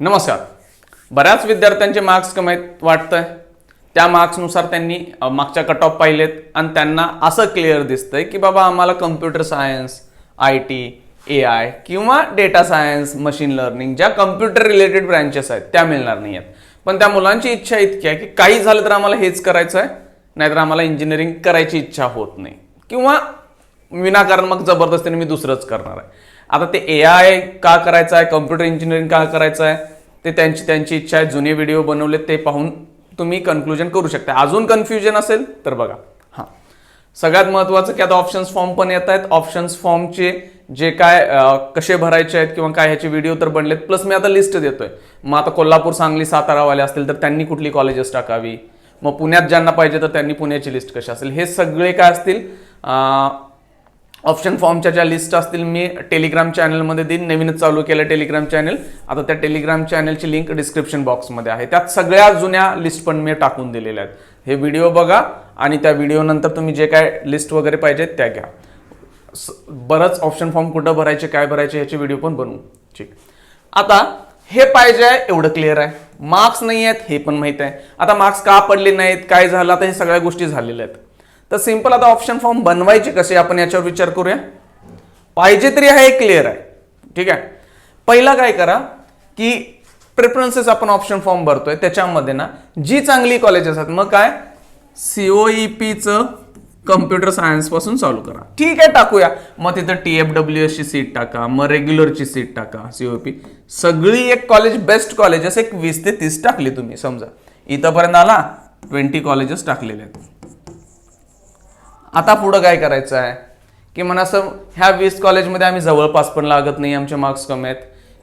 नमस्कार. बऱ्याच विद्यार्थ्यांचे मार्क्स कमी वाटत वाटतंय. त्या मार्क्सनुसार त्यांनी मागच्या कट ऑफ पाहिलेत आणि त्यांना असं क्लिअर दिसतंय की बाबा आम्हाला computer science I T A I किंवा डेटा सायन्स मशीन लर्निंग ज्या कम्प्युटर रिलेटेड ब्रँचेस आहेत त्या मिळणार नाही आहेत पण त्या मुलांची इच्छा इतकी आहे की काही झालं तर आम्हाला हेच करायचं आहे नाहीतर आम्हाला इंजिनिअरिंग करायची इच्छा होत नाही. किंवा विनाकारण मग जबरदस्तीने मी दुसरंच करणार आहे. आता ते ए आय का करायचं आहे कम्प्युटर इंजिनिअरिंग का करायचं आहे ते त्यांची त्यांची इच्छा आहे. जुने व्हिडिओ बनवले ते पाहून तुम्ही कन्क्लुजन करू शकता. अजून कन्फ्युजन असेल तर बघा. हां. सगळ्यात महत्त्वाचं की आता ऑप्शन्स फॉर्म पण येत आहेत. ऑप्शन्स फॉर्मचे जे काय कसे भरायचे आहेत किंवा काय ह्याचे व्हिडिओ तर बनलेत. प्लस मी आता लिस्ट देतोय. मग आता कोल्हापूर सांगली सातारावाले असतील तर त्यांनी कुठली कॉलेजेस टाकावी? मग पुण्यात ज्यांना पाहिजे तर त्यांनी पुण्याची लिस्ट कशी असेल? हे सगळे काय असतील? ऑप्शन फॉर्मच्या ज्या लिस्ट असतील मी टेलिग्राम चॅनलमध्ये देईन. नवीनच चालू केलं टेलिग्राम चॅनल आता त्या टेलिग्राम चॅनलची लिंक डिस्क्रिप्शन बॉक्समध्ये आहे. त्यात सगळ्या जुन्या लिस्ट पण मी टाकून दिलेल्या आहेत. हे व्हिडिओ बघा आणि त्या व्हिडिओ नंतर तुम्ही जे काय लिस्ट वगैरे पाहिजेत त्या घ्या. बरंच ऑप्शन फॉर्म कुठं भरायचे काय भरायचे ह्याचे व्हिडिओ पण बनवू. ठीक. आता हे पाहिजे आहे एवढं क्लिअर आहे. मार्क्स नाही आहेत हे पण माहीत आहे. आता मार्क्स का पडले नाहीत काय झालं आता हे सगळ्या गोष्टी झालेल्या आहेत. तर सिंपल आता ऑप्शन फॉर्म बनवायचे कसे आपण याच्यावर विचार करूया. पाहिजे तरी हा एक क्लिअर आहे. ठीक आहे? पहिला काय करा की प्रेफरन्सेस आपण ऑप्शन फॉर्म भरतोय. त्याच्यामध्ये ना जी चांगली कॉलेजेस असतात मग काय? सीओईपीचं कम्प्युटर सायन्सपासून चालू करा. ठीक आहे टाकूया. मग तिथं टी एफ डब्ल्यू एस ची सीट टाका मग रेग्युलरची सीट टाका सीओपी सगळी एक कॉलेज बेस्ट कॉलेजेस एक वीस ते तीस टाकली तुम्ही समजा. इथंपर्यंत आला ट्वेंटी कॉलेजेस टाकलेले आहेत. आता पुढं काय करायचं आहे? की म्हणा असं ह्या वीस कॉलेजमध्ये आम्ही जवळपास पण लागत नाही आमचे मार्क्स कमी आहेत.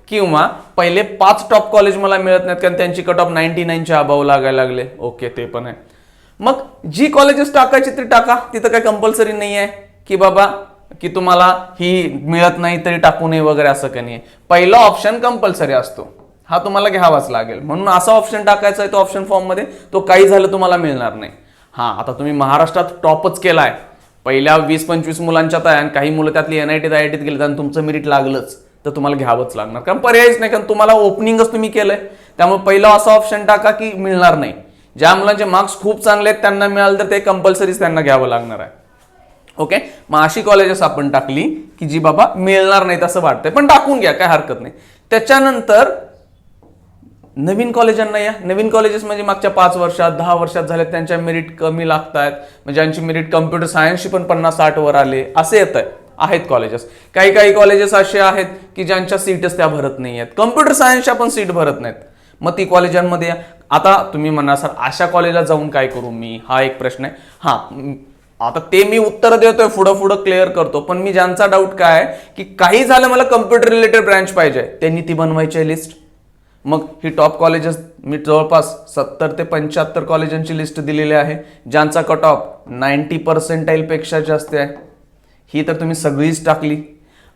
किंवा पहिले पाच टॉप कॉलेज मला मिळत नाहीत कारण त्यांची कट ऑफ नाईन्टी नाईनच्या अभाव लागायला लागले. ओके ते पण आहे. मग जी कॉलेजेस टाकायची ती टाका. तिथं काय कंपल्सरी नाही आहे? की बाबा की तुम्हाला ही मिळत नाही तरी टाकू नये वगैरे असं काही नाही पहिला ऑप्शन कंपल्सरी असतो. हा तुम्हाला घ्यावाच लागेल. म्हणून असा ऑप्शन टाकायचा आहे तो ऑप्शन फॉर्ममध्ये तो काही झालं तुम्हाला मिळणार नाही. हां आता तुम्ही महाराष्ट्रात टॉपच केलाय. पहिल्या वीस पंचवीस मुलांच्यात आहे आणि काही मुलं त्यातली एन आय टीत आय टीत गेली आणि तुमचं मेरिट लागलंच. तर तुम्हाला घ्यावंच लागणार. कारण पर्यायच नाही कारण तुम्हाला ओपनिंगच तुम्ही केलंय. त्यामुळे पहिला असा ऑप्शन टाका की मिळणार नाही. ज्या मुलांचे मार्क्स खूप चांगले आहेत त्यांना मिळालं तर ते कंपल्सरीच त्यांना घ्यावं लागणार आहे. ओके मग अशी कॉलेजेस आपण टाकली की जी बाबा मिळणार नाहीत असं वाटतंय. पण टाकून घ्या काय हरकत नाही. त्याच्यानंतर नवीन कॉलेजांना या नवीन कॉलेजेस म्हणजे मागच्या पाच वर्षात दहा वर्षात झाल्या त्यांच्या मेरिट कमी लागत आहेत म्हणजे ज्यांची मेरिट कम्प्युटर सायन्सची पण पन्नास साठ वर आले असे येत आहे. आहेत कॉलेजेस काही काही कॉलेजेस असे आहेत की ज्यांच्या सीटच त्या भरत नाही आहेत. कम्प्युटर सायन्सच्या पण सीट भरत नाहीत. मग ती कॉलेजांमध्ये या. आता तुम्ही म्हणा सर अशा कॉलेजला जाऊन काय करू मी? हा एक प्रश्न आहे. हा आता ते मी उत्तर देतोय पुढं पुढं क्लिअर करतो. पण मी ज्यांचा डाऊट काय आहे की काही झालं मला कम्प्युटर रिलेटेड ब्रँच पाहिजे. त्यांनी ती बनवायची आहे लिस्ट मग ही टॉप कॉलेजेस मी जवळपास सत्तर ते पंच्याहत्तर कॉलेजांची लिस्ट दिलेली आहे ज्यांचा कट ऑफ नाईन्टी पर्सेंटाईलपेक्षा जास्त आहे. ही तर तुम्ही सगळीच टाकली.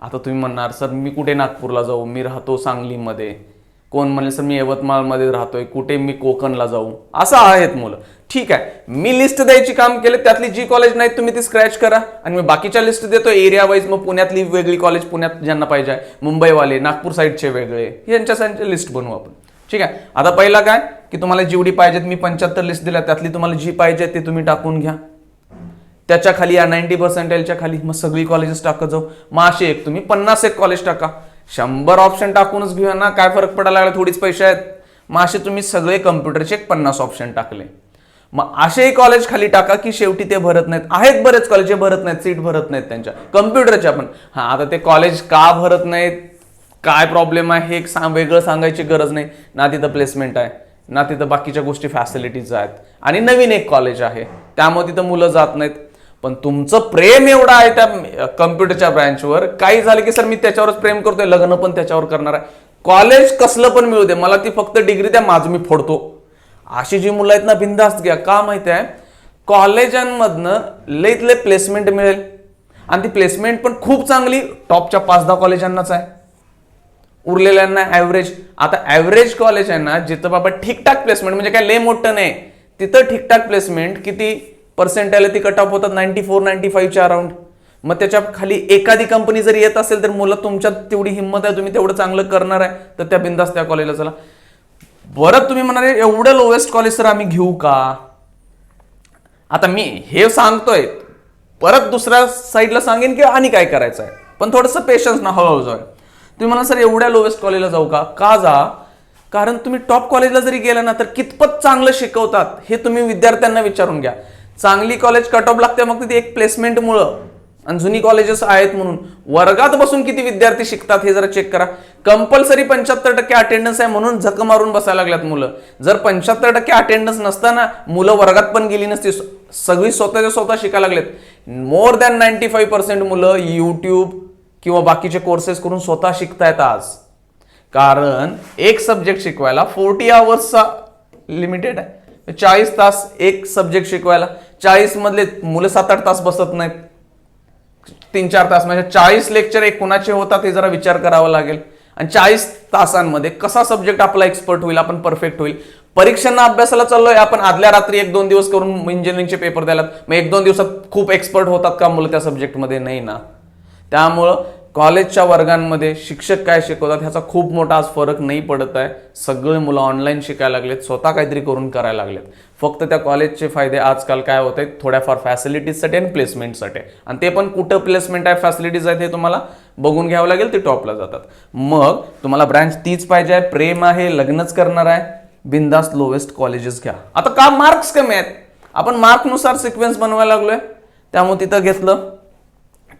आता तुम्ही म्हणणार सर मी कुठे नागपूरला जाऊ? मी राहतो सांगलीमध्ये. कोण म्हणेल सर मी यवतमाळमध्ये राहतोय कुठे मी कोकणला जाऊ? असं आहेत मुलं. ठीक आहे मी लिस्ट द्यायची काम केले त्यातली जी कॉलेज नाही तुम्ही ती स्क्रॅच करा. आणि मी बाकीच्या लिस्ट देतो एरिया वाईज मग पुण्यातली वेगळी कॉलेज पुण्यात ज्यांना पाहिजे आहे मुंबईवाले नागपूर साईडचे वेगळे यांच्यासाठी लिस्ट बनवू आपण. ठीक आहे आता पहिला काय की तुम्हाला जेवढी पाहिजेत मी पंच्याहत्तर लिस्ट दिल्या त्यातली तुम्हाला जी पाहिजे ते तुम्ही टाकून घ्या. त्याच्याखाली या नाईन्टी पर्सेंटेजच्या खाली मग सगळी कॉलेजेस टाकत जाऊ. मग असे एक तुम्ही पन्नास एक कॉलेज टाका. शंभर ऑप्शन टाकूनच घेऊया ना. काय फरक पडायला लागला? थोडीच पैसे आहेत. मग असे तुम्ही सगळे कम्प्युटरचे एक पन्नास ऑप्शन टाकले. मग असेही कॉलेज खाली टाका की शेवटी ते भरत नाहीत. आहेत बरेच कॉलेज भरत नाहीत सीट भरत नाहीत त्यांच्या. कम्प्युटरच्या पण हां आता ते कॉलेज का भरत नाहीत? काय प्रॉब्लेम आहे? हे एक सांग वेगळं सांगायची गरज नाही. ना तिथं प्लेसमेंट आहे. ना तिथं बाकीच्या गोष्टी फॅसिलिटीज आहेत. आणि नवीन एक कॉलेज आहे. त्यामुळे तिथं मुलं जात नाहीत. पण तुमचं प्रेम एवढं आहे त्या कम्प्युटरच्या ब्रँचवर काही झालं की सर मी त्याच्यावरच प्रेम करतोय लग्न पण त्याच्यावर करणार आहे. कॉलेज कसलं पण मिळू दे मला ती फक्त डिग्री द्या माझं मी फोडतो. अशी जी मुलं आहेत ना बिंदास्त घ्या. का माहिती आहे? कॉलेजांमधनं लईत लय प्लेसमेंट मिळेल. आणि ती प्लेसमेंट पण खूप चांगली टॉपच्या पाच दहा कॉलेजांनाच आहे. उरलेल्यांना ॲव्हरेज आता ॲव्हरेज कॉलेज आहे ना जिथं बाबा ठीकठाक प्लेसमेंट म्हणजे काय लय मोठं नाही तिथं ठीकठाक प्लेसमेंट किती? पर्सेंटाईल ती कट ऑफ होतात नाईन्टी फोर नाईन्टी फाईव्हच्या अराउंड मग त्याच्याखाली एखादी कंपनी जर येत असेल तर मुलं तुमच्यात तेवढी हिंमत आहे तुम्ही तेवढं चांगलं करणार आहे तर त्या बिंदास त्या कॉलेजला चला. बरं तुम्ही म्हणाले एवढं लोवेस्ट कॉलेज तर आम्ही घेऊ का? आता मी हे सांगतोय परत दुसऱ्या साईडला सांगेन की आणि काय करायचं आहे. पण थोडंसं पेशन्स ना हळूहळू जाऊ तुम्ही म्हणा सर एवढ्या लोवेस्ट कॉलेजला जाऊ का? का जा? कारण तुम्ही टॉप कॉलेजला जरी गेला ना तर कितपत चांगलं शिकवतात हे तुम्ही विद्यार्थ्यांना विचारून घ्या. चांगली कॉलेज कट ऑफ लागते मग तिथे एक प्लेसमेंटमुळं आणि जुनी कॉलेजेस आहेत म्हणून. वर्गात बसून किती विद्यार्थी शिकतात हे जरा चेक करा. कंपल्सरी पंच्याहत्तर टक्के अटेंडन्स आहे म्हणून झक मारून बसायला लागल्यात मुलं. जर पंच्याहत्तर टक्के अटेंडन्स नसताना मुलं वर्गात पण गेली नसती सगळी स्वतःच्या स्वतः शिकायला लागलेत. More than ninety five percent मुलं यूट्यूब किंवा बाकीचे कोर्सेस करून स्वतः शिकतायत आज. कारण एक सब्जेक्ट शिकवायला फोर्टी आवर्सचा लिमिटेड आहे. चाळीस तास एक सब्जेक्ट शिकवायला. चाळीसमधले मुलं सात आठ तास बसत नाहीत. तीन चार तास. म्हणजे चाळीस लेक्चर एक कुणाचे होतात हे जरा विचार करावा लागेल. आणि चाळीस तासांमध्ये कसा सब्जेक्ट आपला एक्सपर्ट होईल आपण परफेक्ट होईल? परीक्षांना अभ्यासाला चाललोय आपण आदल्या रात्री एक दोन दिवस करून इंजिनिअरिंगचे पेपर द्यायला मग एक दोन दिवसात खूप एक्सपर्ट होतात का मुलं त्या सब्जेक्टमध्ये नाही ना. त्यामुळं कॉलेजच्या वर्गांमध्ये शिक्षक काय शिकवतात ह्याचा खूप मोठा आज फरक नाही पडत आहे. सगळे मुलं ऑनलाईन शिकायला लागलेत स्वतः काहीतरी करून करायला लागलेत. फक्त त्या कॉलेजचे फायदे आजकाल काय होत आहेत? थोड्याफार फॅसिलिटीजसाठी आणि प्लेसमेंटसाठी आणि ते पण कुठं प्लेसमेंट आहे फॅसिलिटीज आहेत हे तुम्हाला बघून घ्यावं लागेल ते टॉपला जातात. मग तुम्हाला ब्रँच तीच पाहिजे आहे प्रेम आहे लग्नच करणार आहे. बिंदास लोवेस्ट कॉलेजेस घ्या. आता का मार्क्स कमी आहेत? आपण मार्कनुसार सिक्वेन्स बनवायला लागलोय. त्यामुळे तिथं घेतलं.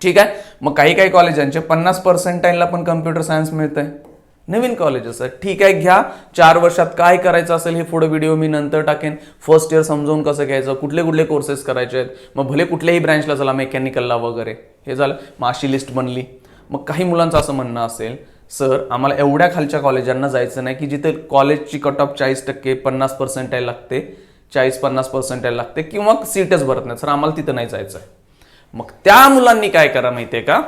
ठीक आहे? मग काही काही कॉलेजांचे पन्नास पर्सेंटाईलला पण कम्प्युटर सायन्स मिळतंय. आहे नवीन कॉलेजेस आहेत ठीक आहे घ्या. चार वर्षात काय करायचं असेल हे पुढे व्हिडिओ मी नंतर टाकेन. फर्स्ट इयर समजावून कसं घ्यायचं कुठले कुठले कोर्सेस करायचे आहेत. मग भले कुठल्याही ब्रँचला चला मेकॅनिकलला वगैरे. हे झालं. मग अशी लिस्ट बनली. मग काही मुलांचं असं म्हणणं असेल सर आम्हाला एवढ्या खालच्या कॉलेजांना जायचं नाही की जिथे कॉलेजची कट ऑफ चाळीस टक्के पन्नास पर्सेंटाईल लागते चाळीस पन्नास पर्सेंटाईल लागते किंवा सीटच भरत नाही सर आम्हाला तिथं नाही जायचं आहे मग त्या मुलांनी काय करा माहितीये का?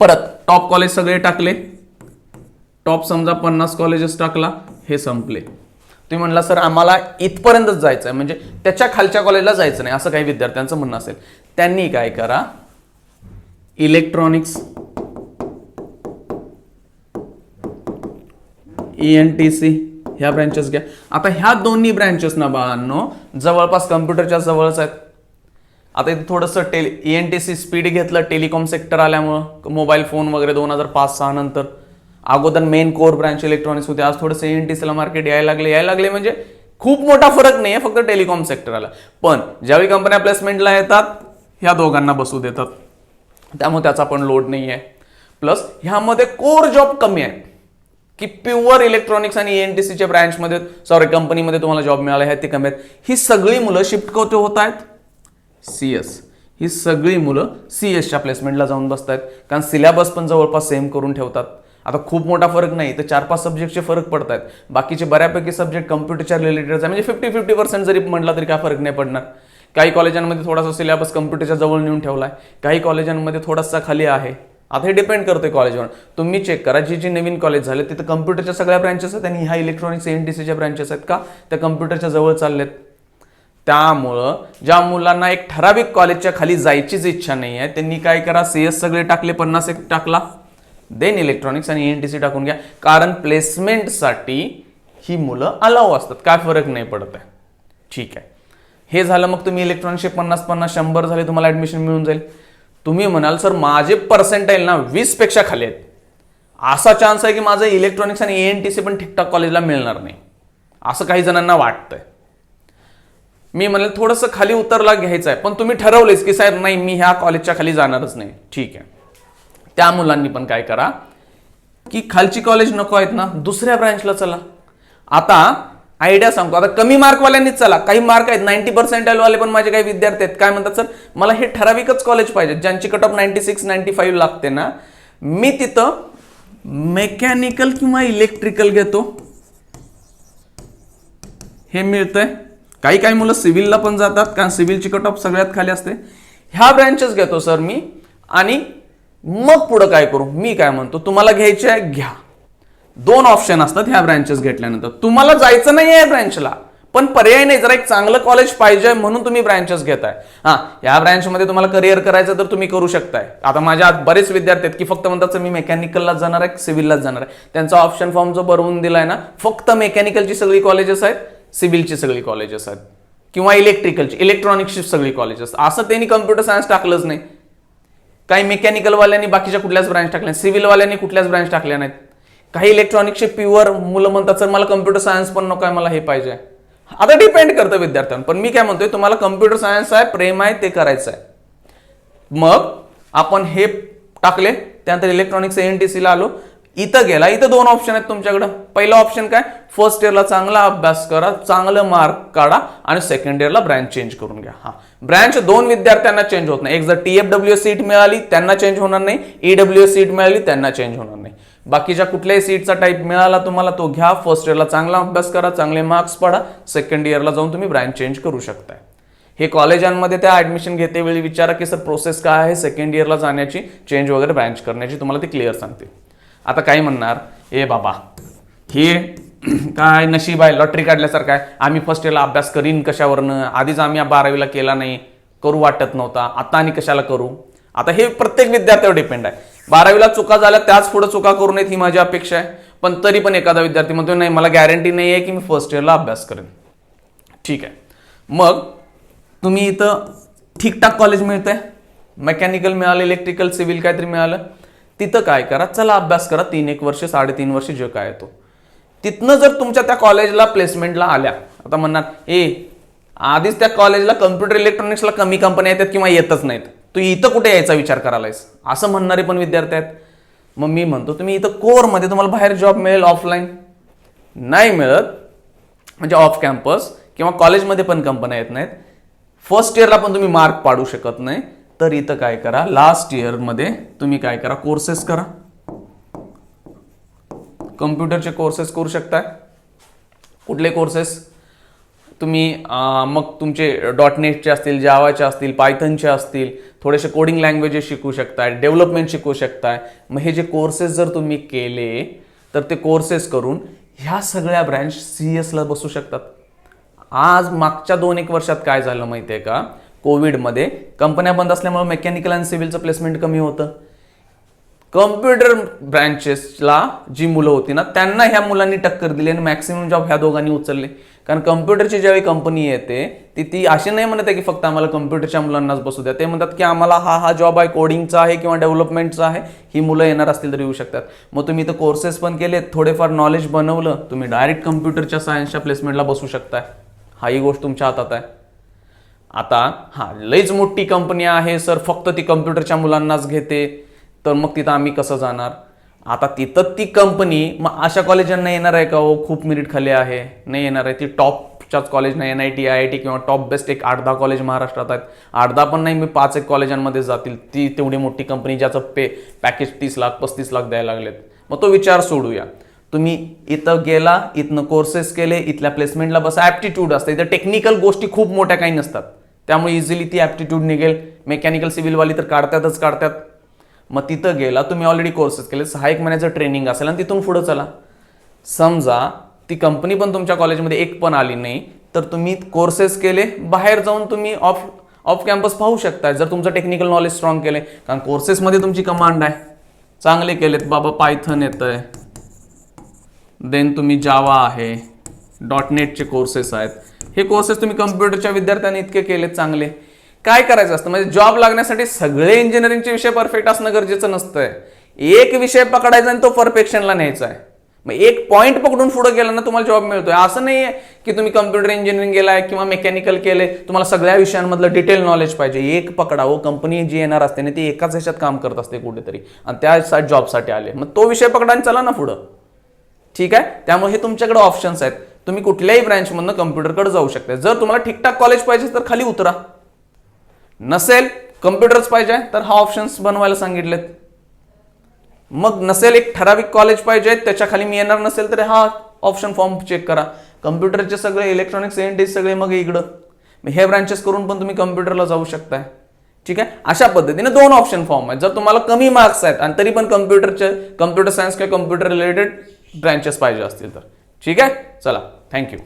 परत टॉप कॉलेज सगळे टाकले. टॉप समजा पन्नास कॉलेजेस टाकला हे संपले. तुम्ही म्हणला सर आम्हाला इथपर्यंतच जायचं आहे म्हणजे त्याच्या खालच्या कॉलेजला जायचं नाही असं काही विद्यार्थ्यांचं म्हणणं असेल. त्यांनी काय करा? Electronics E N T C ह्या ब्रँचेस घ्या. आता ह्या दोन्ही ब्रँचेस ना बाळांनो जवळपास कम्प्युटरच्या जवळच आहेत. आता इथे थोडंसं tele E N T C speed घेतलं टेलिकॉम सेक्टर आल्यामुळं मोबाईल फोन वगैरे दोन हजार पाच सहा नंतर. अगोदर मेन कोर ब्रँच इलेक्ट्रॉनिक्स होते आज थोडंसं एन टी सीला मार्केट यायला लागले. यायला लागले म्हणजे खूप मोठा फरक नाही आहे फक्त टेलिकॉम सेक्टर आला. पण ज्यावेळी कंपन्या प्लेसमेंटला येतात ह्या दोघांना बसू देतात. त्यामुळे त्याचा पण लोड नाही आहे प्लस ह्यामध्ये कोर जॉब कमी आहे. की प्युअर इलेक्ट्रॉनिक्स आणि एन टी सीच्या ब्रँचमध्ये सॉरी कंपनीमध्ये तुम्हाला जॉब मिळाले आहेत ते कमी आहेत. ही सगळी मुलं शिफ्ट कोते होत आहेत? सी एस ही सगळी मुलं सी एसच्या प्लेसमेंटला जाऊन बसत आहेत कारण सिलेबस पण जवळपास सेम करून ठेवतात. आता खूप मोठा फरक नाही तर चार पाच सब्जेक्टचे फरक पडत आहेत बाकीचे बऱ्यापैकी सब्जेक्ट कम्प्युटरच्या रिलेटेड आहे म्हणजे फिफ्टी फिफ्टी पर्सेंट जरी म्हटला तरी काय फरक नाही पडणार. काही कॉलेजांमध्ये थोडासा सिलेबस कम्प्युटरच्या जवळ नेऊन ठेवला आहे काही कॉलेजांमध्ये थोडासा खाली आहे. आता हे डिपेंड करतोय कॉलेजवर तुम्ही चेक करा जी जी नवीन कॉलेज झाले तिथं कम्प्युटरच्या सगळ्या ब्रँचेस आहेत आणि ह्या इलेक्ट्रॉनिक्स एन टी सीच्या ब्रँचेस आहेत का? त्या कम्प्युटरच्या जवळ चाललेत. त्यामुळं ज्या मुलांना एक ठराविक कॉलेजच्या खाली जायचीच इच्छा नाही आहे त्यांनी काय करा सी एस सगळे टाकले पन्नास एक टाकला. देन इलेक्ट्रॉनिक्स आणि एन टी सी टाकून घ्या. कारण प्लेसमेंटसाठी ही मुलं अलाव असतात. काय फरक नाही पडत आहे. ठीक आहे. हे झालं मग तुम्ही इलेक्ट्रॉनिक्सचे पन्नास पन्नास शंभर झाले तुम्हाला ऍडमिशन मिळून जाईल. तुम्ही म्हणाल सर माझे पर्सेंटाईल ना वीसपेक्षा खाली आहेत. असा चान्स आहे की माझं इलेक्ट्रॉनिक्स आणि एन टी सी पण ठीकठाक कॉलेजला मिळणार नाही. असं काही जणांना वाटतंय. मी म्हणेल थोडंसं खाली उतरला घ्यायचं आहे. पण तुम्ही ठरवलेच की साहेब नाही मी ह्या कॉलेजच्या खाली जाणारच नाही. ठीक आहे. त्या मुलांनी पण काय करा की खालची कॉलेज नको आहेत ना दुसऱ्या ब्रँचला चला. आता आयडिया सांगतो. आता कमी मार्कवाल्यांनीच चला. काही मार्क आहेत नाईन्टी पर्सेंटाईल पण माझे काही विद्यार्थी आहेत. काय म्हणतात सर मला हे ठराविकच कॉलेज पाहिजे ज्यांची cut off ninety six ninety five लागते ना. मी तिथं मेकॅनिकल किंवा इलेक्ट्रिकल घेतो. हे मिळतंय. काही काही मुलं सिव्हिलला पण जातात कारण सिव्हिलची कट ऑफ सगळ्यात खाली असते. ह्या ब्रँचेस घेतो सर मी. आणि मग पुढं काय करू? मी काय म्हणतो? तुम्हाला घ्यायचे आहे घ्या. दोन ऑप्शन असतात ह्या ब्रँचेस घेतल्यानंतर. तुम्हाला जायचं नाही आहे ब्रँचला पण पर्याय नाही. जरा एक चांगलं कॉलेज पाहिजे म्हणून तुम्ही ब्रँचेस घेताय. हा या ब्रँचमध्ये तुम्हाला करिअर करायचं तर तुम्ही करू शकताय. आता माझ्या आत बरेच विद्यार्थी आहेत की फक्त म्हणतात मी मेकॅनिकललाच जाणार आहे सिव्हिललाच जाणार आहे. त्यांचा ऑप्शन फॉर्म जो भरवून दिलाय ना फक्त मेकॅनिकलची सगळी कॉलेजेस आहेत सिव्हिलची सगळी कॉलेजेस आहेत. किंवा इलेक्ट्रिकलची इलेक्ट्रॉनिक्सची सगळी कॉलेजेस असं त्यांनी कम्प्युटर सायन्स टाकलंच नाही. काही मेकॅनिकलवाल्यांनी बाकीच्या कुठल्याच ब्रांच टाकल्या सिव्हिलवाल्यांनी कुठल्याच ब्रांच टाकल्या नाहीत. काही इलेक्ट्रॉनिक्सचे प्युअर मुलं म्हणतात सर मला कम्प्युटर सायन्स पण नको आहे मला हे पाहिजे. आता डिपेंड करतं विद्यार्थ्यांवर. पण मी काय म्हणतोय तुम्हाला कम्प्युटर सायन्स आहे प्रेम आहे ते करायचं आहे. मग आपण हे टाकले त्यानंतर इलेक्ट्रॉनिक्स एन टी सीला आलो. इथं गेला. इथं दोन ऑप्शन आहेत तुमच्याकडं. पहिलं ऑप्शन काय? फर्स्ट इयरला चांगला अभ्यास करा चांगलं मार्क काढा आणि सेकंड इयरला ब्रँच चेंज करून घ्या. हा. ब्रँच दोन विद्यार्थ्यांना चेंज होत नाही. एक जर टी एफ डब्ल्यू सीट मिळाली त्यांना चेंज होणार नाही. ई डब्ल्यू सीट मिळाली त्यांना चेंज होणार नाही. बाकीच्या कुठल्याही सीटचा टाईप मिळाला तुम्हाला तो घ्या. फर्स्ट इयरला चांगला अभ्यास करा चांगले मार्क्स पडा. सेकंड इयरला जाऊन तुम्ही ब्रँच चेंज करू शकताय. हे कॉलेजांमध्ये त्या ऍडमिशन घेते वेळी विचारा की सर प्रोसेस काय आहे? सेकंड इयरला जाण्याची चेंज वगैरे ब्रँच करण्याची. तुम्हाला ते क्लिअर सांगते आता काय म्हणणार? ए बाबा हे काय नशीब आहे लॉटरी काढल्यासारखं आहे. आम्ही फर्स्ट इयरला अभ्यास करीन कशावरनं? आधीच आम्ही बारावीला केला नाही. करू वाटत नव्हता. आता आणि कशाला करू? आता हे प्रत्येक विद्यार्थ्यावर डिपेंड आहे. बारावीला चुका झाल्या त्याच पुढे चुका करू नयेत ही माझी अपेक्षा आहे. पण तरी पण एखादा विद्यार्थी म्हणतो नाही मला गॅरंटी नाही आहे की मी फर्स्ट इयरला अभ्यास करेन. ठीक आहे. मग तुम्ही इथं ठीकठाक कॉलेज मिळतंय? मेकॅनिकल मिळालं इलेक्ट्रिकल सिव्हिल काहीतरी मिळालं? तिथं काय करा? चला अभ्यास करा. तीन एक वर्ष साडेतीन वर्ष जे काय येतो तिथनं जर तुमच्या त्या कॉलेजला प्लेसमेंटला आल्या आता म्हणणार ए आधीच त्या कॉलेजला कम्प्युटर इलेक्ट्रॉनिक्सला कमी कंपन्या येतात किंवा येतच नाहीत. तू इथं कुठे यायचा विचार करायलायस? असं म्हणणारे पण विद्यार्थी आहेत. मग मी म्हणतो तुम्ही इथं कोरमध्ये तुम्हाला बाहेर जॉब मिळेल ऑफलाईन नाही मिळत म्हणजे ऑफ कॅम्पस किंवा कॉलेजमध्ये पण कंपन्या येत नाहीत. फर्स्ट इयरला पण तुम्ही मार्क पाडू शकत नाही. तर इथं काय करा लास्ट इयरमध्ये तुम्ही काय करा कोर्सेस करा. कम्प्युटरचे कोर्सेस करू शकताय. कुठले कोर्सेस तुम्ही मग तुमचे. डॉट नेटचे असतील जावाचे असतील पायथनचे असतील थोडेसे कोडिंग लँग्वेजेस शिकू शकताय डेव्हलपमेंट शिकू शकताय. मग हे जे कोर्सेस जर तुम्ही केले तर ते कोर्सेस करून ह्या सगळ्या ब्रँच सी एसला बसू शकतात. आज मागच्या दोन एक वर्षात काय झालं माहिती आहे का? कोविडमध्ये. कंपन्या बंद असल्यामुळे मेकॅनिकल आणि सिव्हिलचं प्लेसमेंट कमी होतं. कम्प्युटर ब्रँचेसला जी मुलं होती ना त्यांना ह्या मुलांनी टक्कर दिली आणि मॅक्सिमम जॉब ह्या दोघांनी उचलले. कारण कम्प्युटरची ज्यावेळी कंपनी येते ती ती अशी नाही म्हणत आहे की फक्त आम्हाला कम्प्युटरच्या मुलांनाच बसू द्या. ते म्हणतात की आम्हाला हा हा जॉब आहे कोडिंगचा आहे किंवा डेव्हलपमेंटचा आहे ही मुलं येणार असतील तर येऊ शकतात. मग तुम्ही इथं कोर्सेस पण केले थोडेफार नॉलेज बनवलं तुम्ही डायरेक्ट कम्प्युटरच्या सायन्सच्या प्लेसमेंटला बसू शकताय. हा ही गोष्ट तुमच्या हातात आहे. आता हा लईच मोठी कंपनी आहे सर फक्त ती कम्प्युटरच्या मुलांनाच घेते. तर मग तिथं आम्ही कसं जाणार? आता तिथं ती कंपनी मग अशा कॉलेजांना येणार आहे का हो? खूप मेरिट खाली आहे. नाही येणार आहे. ती टॉपच्याच कॉलेज नाही N I T I I T किंवा टॉप बेस्ट एक आठ दहा कॉलेज महाराष्ट्रात आहेत. आठ दहा पण नाही मी पाच एक कॉलेजांमध्ये जातील. ती तेवढी मोठी कंपनी ज्याचं पे पॅकेज तीस लाख पस्तीस लाख द्यायला लागलेत. मग तो विचार सोडूया. तुम्ही इथं गेला इथनं कोर्सेस केले इथल्या प्लेसमेंटला बस. ॲप्टिट्यूड असतं. इथं टेक्निकल गोष्टी खूप मोठ्या काही नसतात. त्यामुळे इझिली ती ॲप्टिट्यूड निघेल. मेकॅनिकल सिव्हिलवाली तर काढतातच काढतात. मग तिथं गेला तुम्ही ऑलरेडी कोर्सेस केले सहा एक महिन्याचं ट्रेनिंग असेल आणि तिथून पुढं चला. समजा ती कंपनी पण तुमच्या कॉलेजमध्ये एक पण आली नाही तर तुम्ही कोर्सेस केले बाहेर जाऊन तुम्ही ऑफ ऑफ कॅम्पस पाहू शकता जर तुमचं टेक्निकल नॉलेज स्ट्रॉंग केले कारण कोर्सेसमध्ये तुमची कमांड आहे. चांगले केलेत. बाबा पायथन येतं आहे देन तुम्ही जावा आहे. डॉट नेटचे कोर्सेस आहेत. हे कोर्सेस तुम्ही कम्प्युटरच्या विद्यार्थ्यांनी इतके केलेत चांगले. काय करायचं असतं? म्हणजे जॉब लागण्यासाठी सगळे इंजिनिअरिंगचे विषय परफेक्ट असणं गरजेचं नसतंय. एक विषय पकडायचा आणि तो परफेक्शनला न्यायचा आहे. मग एक पॉईंट पकडून पुढे गेला ना तुम्हाला जॉब मिळतोय. असं नाही आहे की तुम्ही कम्प्युटर इंजिनिअरिंग गेलाय किंवा मेकॅनिकल केले तुम्हाला सगळ्या विषयांमधलं डिटेल नॉलेज पाहिजे. एक पकडावं कंपनी जी येणार असते ना ती एकाच ह्याच्यात काम करत असते कुठेतरी. आणि त्या जॉबसाठी आले. मग तो विषय पकडा आणि चला ना पुढं. ठीक आहे? त्यामुळे हे तुमच्याकडे ऑप्शन्स आहेत. तुम्ही कुठल्याही ब्रँचमधनं कम्प्युटरकडे जाऊ शकता. जर तुम्हाला ठीकठाक कॉलेज पाहिजे तर खाली उतरा. नसेल कम्प्युटर्स पाहिजे तर हा ऑप्शन्स बनवायला सांगितलेत. मग नसेल एक ठराविक कॉलेज पाहिजे त्याच्याखाली मी येणार नसेल तर हा ऑप्शन फॉर्म चेक करा. कम्प्युटरचे सगळे इलेक्ट्रॉनिक्स एन सगळे मग इकडं. हे ब्रांचेस करून पण तुम्ही कम्प्युटरला जाऊ शकताय. ठीक आहे? अशा पद्धतीने दोन ऑप्शन फॉर्म आहेत. जर तुम्हाला कमी मार्क्स आहेत आणि तरी पण कम्प्युटरचे कम्प्युटर सायन्स किंवा कम्प्युटर रिलेटेड ब्रँचेस पाहिजे असतील तर. ठीक आहे? चला थँक्यू